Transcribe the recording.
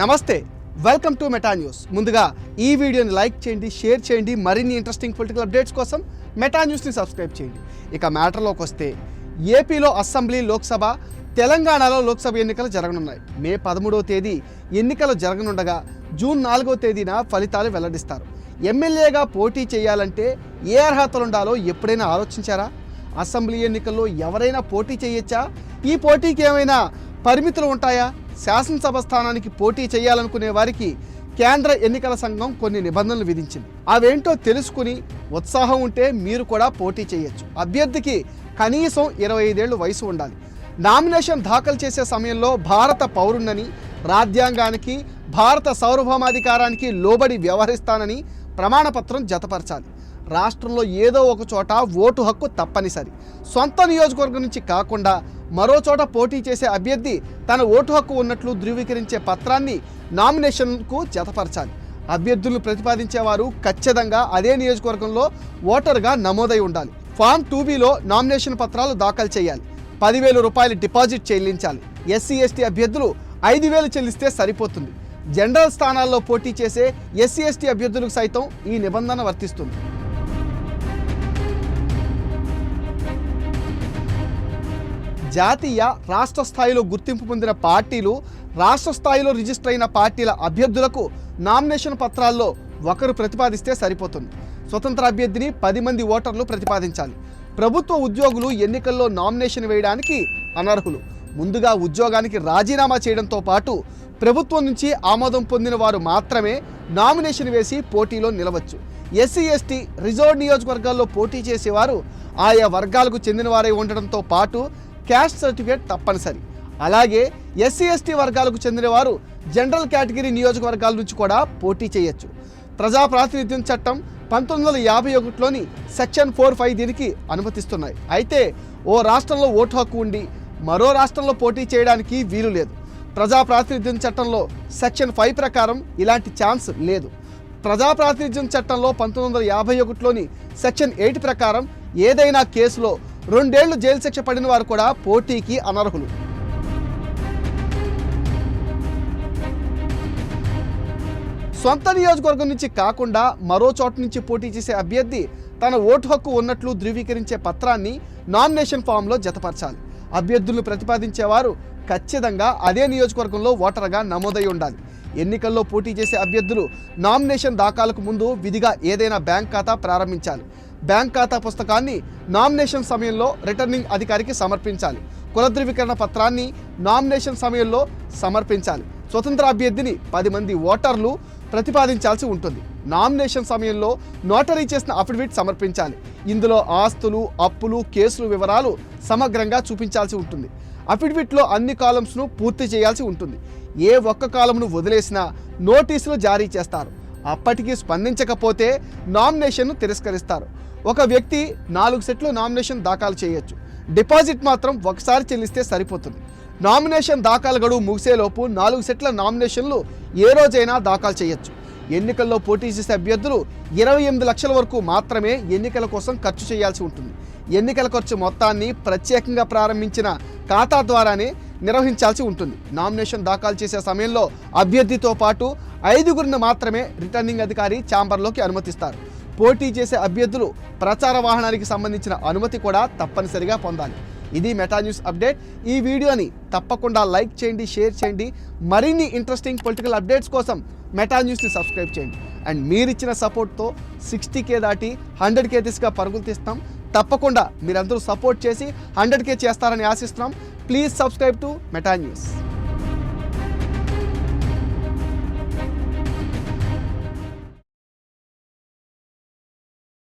నమస్తే welcome to Meta news ముందుగా ఈ వీడియోని లైక్ చేయండి షేర్ చేయండి మరిన్ని ఇంట్రెస్టింగ్ పొలిటికల్ అప్డేట్స్ కోసం మెటా న్యూస్ని సబ్స్క్రైబ్ చేయండి. ఇక మ్యాటర్లోకి వస్తే ఏపీలో అసెంబ్లీ లోక్సభ తెలంగాణలో లోక్సభ ఎన్నికలు జరగనున్నాయి. మే పదమూడవ తేదీ ఎన్నికలు జరగనుండగా జూన్ నాలుగో తేదీన ఫలితాలు వెల్లడిస్తారు. ఎమ్మెల్యేగా పోటీ చేయాలంటే ఏ అర్హతలు ఉండాలో ఎప్పుడైనా ఆలోచించారా? అసెంబ్లీ ఎన్నికల్లో ఎవరైనా పోటీ చేయొచ్చా? ఈ పోటీకి ఏమైనా పరిమితులు ఉంటాయా? శాసనసభ స్థానానికి పోటీ చేయాలనుకునే వారికి కేంద్ర ఎన్నికల సంఘం కొన్ని నిబంధనలు విధించింది. అవేంటో తెలుసుకుని ఉత్సాహం ఉంటే మీరు కూడా పోటీ చేయొచ్చు. అభ్యర్థికి కనీసం ఇరవై ఐదేళ్ళు వయసు ఉండాలి. నామినేషన్ దాఖలు చేసే సమయంలో భారత పౌరుణ్ణని రాజ్యాంగానికి భారత సార్వభౌమాధికారానికి లోబడి వ్యవహరిస్తానని ప్రమాణపత్రం జతపరచాలి. రాష్ట్రంలో ఏదో ఒక చోట ఓటు హక్కు తప్పనిసరి. సొంత నియోజకవర్గం నుంచి కాకుండా మరో చోట పోటీ చేసే అభ్యర్థి తన ఓటు హక్కు ఉన్నట్లు ధృవీకరించే పత్రాన్ని నామినేషన్కు జతపరచాలి. అభ్యర్థులను ప్రతిపాదించేవారు ఖచ్చితంగా అదే నియోజకవర్గంలో ఓటర్గా నమోదై ఉండాలి. ఫామ్ టూబీలో నామినేషన్ పత్రాలు దాఖలు చేయాలి. పదివేల రూపాయలు డిపాజిట్ చెల్లించాలి. ఎస్సీ ఎస్టీ అభ్యర్థులు ఐదు వేలు చెల్లిస్తే సరిపోతుంది. జనరల్ స్థానాల్లో పోటీ చేసే ఎస్సీ ఎస్టీ అభ్యర్థులకు సైతం ఈ నిబంధన వర్తిస్తుంది. జాతీయ రాష్ట్ర స్థాయిలో గుర్తింపు పొందిన పార్టీలు రాష్ట్ర స్థాయిలో రిజిస్టర్ అయిన పార్టీల అభ్యర్థులకు నామినేషన్ పత్రాల్లో ఒకరు ప్రతిపాదిస్తే సరిపోతుంది. స్వతంత్ర అభ్యర్థిని పది మంది ఓటర్లు ప్రతిపాదించాలి. ప్రభుత్వ ఉద్యోగులు ఎన్నికల్లో నామినేషన్ వేయడానికి అనర్హులు. ముందుగా ఉద్యోగానికి రాజీనామా చేయడంతో పాటు ప్రభుత్వం నుంచి ఆమోదం పొందిన వారు మాత్రమే నామినేషన్ వేసి పోటీలో నిలవచ్చు. ఎస్సీ ఎస్టీ రిజర్వ్ నియోజకవర్గాల్లో పోటీ చేసేవారు ఆయా వర్గాలకు చెందిన వారై ఉండడంతో పాటు క్యాస్ట్ సర్టిఫికేట్ తప్పనిసరి. అలాగే ఎస్సీ ఎస్టీ వర్గాలకు చెందిన వారు జనరల్ కేటగిరీ నియోజకవర్గాల నుంచి కూడా పోటీ చేయొచ్చు. ప్రజా ప్రాతినిధ్యం చట్టం పంతొమ్మిది వందల యాభై ఒకటిలోని సెక్షన్ ఫోర్ ఫైవ్ దీనికి అనుమతిస్తున్నాయి. అయితే ఓ రాష్ట్రంలో ఓటు హక్కు ఉండి మరో రాష్ట్రంలో పోటీ చేయడానికి వీలు లేదు. ప్రజా ప్రాతినిధ్యం చట్టంలో సెక్షన్ ఫైవ్ ప్రకారం ఇలాంటి ఛాన్స్ లేదు. ప్రజా ప్రాతినిధ్యం చట్టంలో పంతొమ్మిది వందల యాభై ఒకటిలోని సెక్షన్ ఎయిట్ ప్రకారం ఏదైనా కేసులో రెండేళ్ళు జైలు శిక్ష పడిన వారు కూడా పోటీకి అనర్హులు. సొంత నియోజకవర్గం నుంచి కాకుండా మరో చోట నుంచి పోటీ చేసే అభ్యర్థి తన ఓటు హక్కు ఉన్నట్లు ధృవీకరించే పత్రాన్ని నామినేషన్ ఫామ్లో జతపరచాలి. అభ్యర్థులను ప్రతిపాదించేవారు ఖచ్చితంగా అదే నియోజకవర్గంలో ఓటర్గా నమోదై ఉండాలి. ఎన్నికల్లో పోటీ చేసే అభ్యర్థులు నామినేషన్ దాఖలకు ముందు విధిగా ఏదైనా బ్యాంక్ ఖాతా ప్రారంభించాలి. బ్యాంక్ ఖాతా పుస్తకాన్ని నామినేషన్ సమయంలో రిటర్నింగ్ అధికారికి సమర్పించాలి. కులధృవీకరణ పత్రాన్ని నామినేషన్ సమయంలో సమర్పించాలి. స్వతంత్ర అభ్యర్థిని పది మంది ఓటర్లు ప్రతిపాదించాల్సి ఉంటుంది. నామినేషన్ సమయంలో నోటరీ చేసిన అఫిడవిట్ సమర్పించాలి. ఇందులో ఆస్తులు అప్పులు కేసులు వివరాలు సమగ్రంగా చూపించాల్సి ఉంటుంది. అఫిడవిట్లో అన్ని కాలమ్స్ను పూర్తి చేయాల్సి ఉంటుంది. ఏ ఒక్క కాలంను వదిలేసినా నోటీసులు జారీ చేస్తారు. అప్పటికి స్పందించకపోతే నామినేషన్ను తిరస్కరిస్తారు. ఒక వ్యక్తి నాలుగు సెట్లు నామినేషన్ దాఖలు చేయొచ్చు. డిపాజిట్ మాత్రం ఒకసారి చెల్లిస్తే సరిపోతుంది. నామినేషన్ దాఖలు గడువు ముగిసేలోపు నాలుగు సెట్ల నామినేషన్లు ఏ రోజైనా దాఖలు చేయొచ్చు. ఎన్నికల్లో పోటీ చేసే అభ్యర్థులు ఇరవై ఎనిమిది లక్షల వరకు మాత్రమే ఎన్నికల కోసం ఖర్చు చేయాల్సి ఉంటుంది. ఎన్నికల ఖర్చు మొత్తాన్ని ప్రత్యేకంగా ప్రారంభించిన ఖాతా ద్వారానే నిర్వహించాల్సి ఉంటుంది. నామినేషన్ దాఖలు చేసే సమయంలో అభ్యర్థితో పాటు ఐదుగురిని మాత్రమే రిటర్నింగ్ అధికారి ఛాంబర్లోకి అనుమతిస్తారు. పోటీ చేసే అభ్యర్థులు ప్రచార వాహనానికి సంబంధించిన అనుమతి కూడా తప్పనిసరిగా పొందాలి. ఇది మెటా న్యూస్ అప్డేట్. ఈ వీడియోని తప్పకుండా లైక్ చేయండి షేర్ చేయండి. మరిన్ని ఇంట్రెస్టింగ్ పొలిటికల్ అప్డేట్స్ కోసం మెటా న్యూస్ని సబ్స్క్రైబ్ చేయండి. అండ్ మీరిచ్చిన సపోర్ట్తో సిక్స్టీ కే దాటి హండ్రెడ్ కే దిశగా పరుగులు తీస్తాం. తప్పకుండా మీరందరూ సపోర్ట్ చేసి హండ్రెడ్ కే చేస్తారని ఆశిస్తున్నాం. Please subscribe to Meta news.